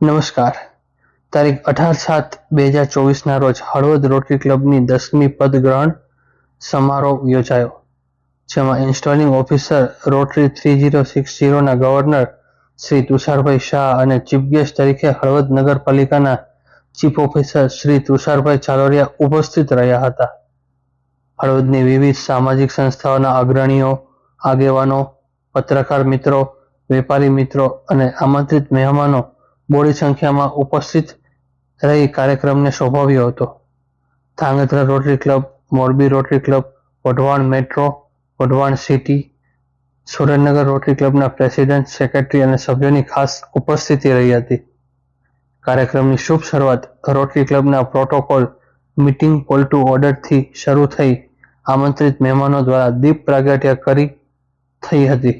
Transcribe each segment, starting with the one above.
નમસ્કાર. તારીખ અઢાર સાત બે હજાર ચોવીસના રોજ હળવદ રોટરી ક્લબની દસમી પદગ્રહણ સમારોહ યોજાયો, જેમાં installing officer rotary three zero six જીરોના governor Shri Tusharbhai Shah અને ચીફ ગેસ્ટ તરીકે હળવદ નગરપાલિકાના ચીફ ઓફિસર શ્રી તુષારભાઈ ચાલોરિયા ઉપસ્થિત રહ્યા હતા. હળવદની વિવિધ સામાજિક સંસ્થાઓના અગ્રણીઓ, આગેવાનો, પત્રકાર મિત્રો, વેપારી મિત્રો અને આમંત્રિત મહેમાનો બોડી સંખ્યામાં ઉપસ્થિત રહી કાર્યક્રમને શોભાવ્યો હતો. Dhrangadhra rotary club, Morbi rotary club, Wadhwan metro, Wadhwan city, Surendranagar rotary ક્લબના president, secretary અને સભ્યોની ખાસ ઉપસ્થિતિ રહી હતી. કાર્યક્રમની શુભ શરૂઆત રોટરી ક્લબના પ્રોટોકોલ મીટિંગ કોલ ટુ ઓર્ડરથી શરૂ થઈ આમંત્રિત મહેમાનો દ્વારા દીપ પ્રાગટ્ય કરી થઈ હતી.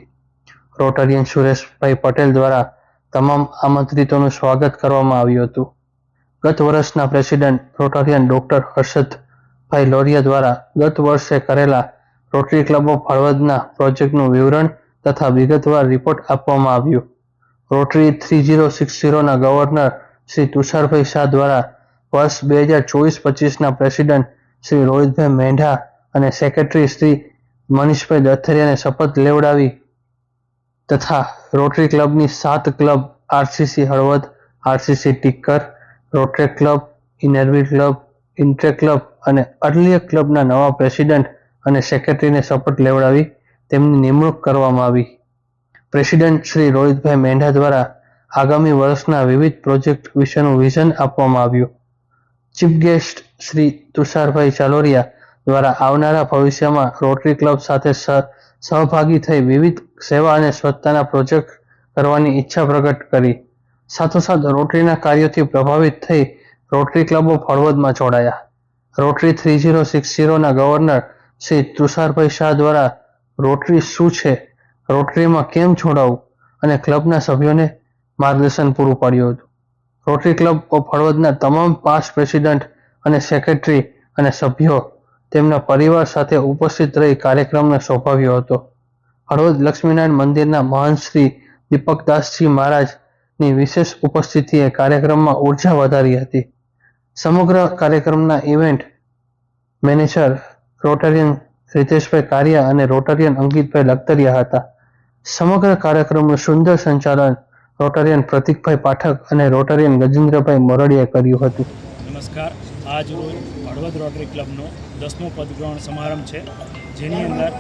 રોટરિયન સુરેશભાઈ પટેલ દ્વારા તમામ આમંત્રિતોનું સ્વાગત કરવામાં આવ્યું હતું. ગત વર્ષના president rotarian doctor Harshadbhai Loriya દ્વારા ગત વર્ષે કરેલા રોટરી ક્લબ ઓફ હળવદના પ્રોજેક્ટનું વિવરણ તથા વિગતવાર રિપોર્ટ આપવામાં આવ્યું. રોટરી થ્રી જીરો સિક્સ જીરોના ગવર્નર શ્રી તુષારભાઈ શાહ દ્વારા વર્ષ બે હજાર ચોવીસ પચીસના પ્રેસિડેન્ટ શ્રી રોહિતભાઈ મેંઢા અને સેક્રેટરી શ્રી મનીષભાઈ દથરિયાને શપથ લેવડાવી તથા રોટરી ક્લબની સાત club RCC Halvad RCC Tikar rotary club inner wheel club ઇન્ટ્રે club અને અર્લિયર ક્લબના નવા પ્રેસિડેન્ટ અને સેક્રેટરીને શપથ લેવડાવી તેમની નિમણૂક કરવામાં આવી. પ્રેસિડેન્ટ શ્રી રોહિતભાઈ મેંઢા દ્વારા આગામી વર્ષના વિવિધ પ્રોજેક્ટ વિશેનું વિઝન આપવામાં આવ્યું. ચીફ ગેસ્ટ શ્રી તુષારભાઈ ચાલોરિયા દ્વારા આવનારા ભવિષ્યમાં રોટરી ક્લબ સાથે સહભાગી થઈ વિવિધ સેવા અને સ્વચ્છતાના પ્રોજેક્ટ કરવાની ઈચ્છા પ્રગટ કરી. સાથોસાથ રોટરીના કાર્યોથી પ્રભાવિત થઈ રોટરી ક્લબ ઓફ હળવદમાં જોડાયા. રોટરી થ્રી જીરો સિક્સ જીરોના ગવર્નર શ્રી તુષારભાઈ શાહ દ્વારા રોટરી શું છે, રોટરીમાં કેમ જોડાવું અને ક્લબના સભ્યોને માર્ગદર્શન પૂરું પાડ્યું હતું. રોટરી ક્લબ ઓફ હળવદના તમામ પાસ્ટ પ્રેસિડેન્ટ અને સેક્રેટરી અને સભ્યો તેમના પરિવાર સાથે ઉપસ્થિત રહી કાર્યક્રમને શોભાવ્યો હતો. હળવદ લક્ષ્મીનારાયણ મંદિરના મહંત શ્રી દીપકદાસજી મહારાજની વિશેષ ઉપસ્થિતિએ કાર્યક્રમમાં ઊર્જા વધારી હતી. સમગ્ર કાર્યક્રમના ઇવેન્ટ મેનેજર રોટરિયન રિતેશભાઈ કારિયા અને રોટરિયન અંકિતભાઈ લખતરિયા હતા. સમગ્ર કાર્યક્રમનું સુંદર સંચાલન રોટરિયન પ્રતિકભાઈ પાઠક અને રોટરિયન ગજેન્દ્રભાઈ મોરડીએ કર્યું હતું. નમસ્કાર. આજ રોજ હળવદ રોટરી ક્લબનો દસમો પદગ્રહણ સમારંભ છે. જેની અંદર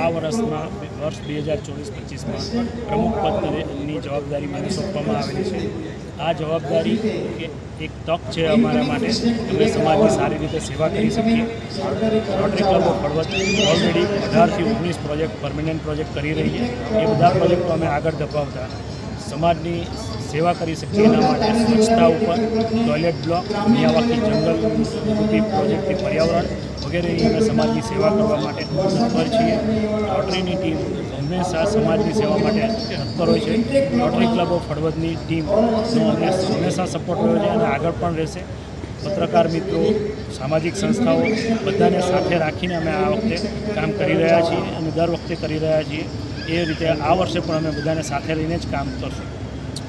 આ વર્ષમાં વર્ષ બે હજાર ચોવીસ પચીસમાં પ્રમુખ પદની જવાબદારી મને સોંપવામાં આવેલી છે. આ જવાબદારી એ એક તક છે અમારા માટે. અમે સમાજની સારી રીતે સેવા કરી શકીએ. Rotary club of Halvad already અઢારથી ઓગણીસ પ્રોજેક્ટ પરમેનન્ટ પ્રોજેક્ટ કરી રહી છે. એ બધા પ્રોજેક્ટો અમે આગળ ધપાવતા સમાજની સેવા કરી શકીએ એના માટે સ્વચ્છતા ઉપર ટોયલેટ બ્લોક, મિયાવાકી જંગલ રૂપી પ્રોજેક્ટથી પર્યાવરણ વગેરેની અમે સમાજની સેવા કરવા માટે તત્પર છીએ. લોટરીની ટીમ હંમેશા સમાજની સેવા માટે તત્પર હોય છે. લોટરી ક્લબ ઓફ હળવદની ટીમનો હંમેશા સપોર્ટ રહ્યો છે અને આગળ પણ રહેશે. પત્રકાર મિત્રો, સામાજિક સંસ્થાઓ બધાને સાથે રાખીને અમે આ વખતે કામ કરી રહ્યા છીએ અને દર વખતે કરી રહ્યા છીએ. એ રીતે આ વર્ષે પણ અમે બધાને સાથે લઈને જ કામ કરશું.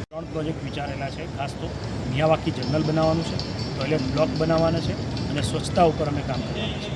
ત્રણ પ્રોજેક્ટ વિચારેલા છે. ખાસ તો મિયાવાકી જંગલ બનાવવાનું છે, ટોયલેટ બ્લોક બનાવવાના છે અને સ્વચ્છતા ઉપર અમે કામ કરવાના છે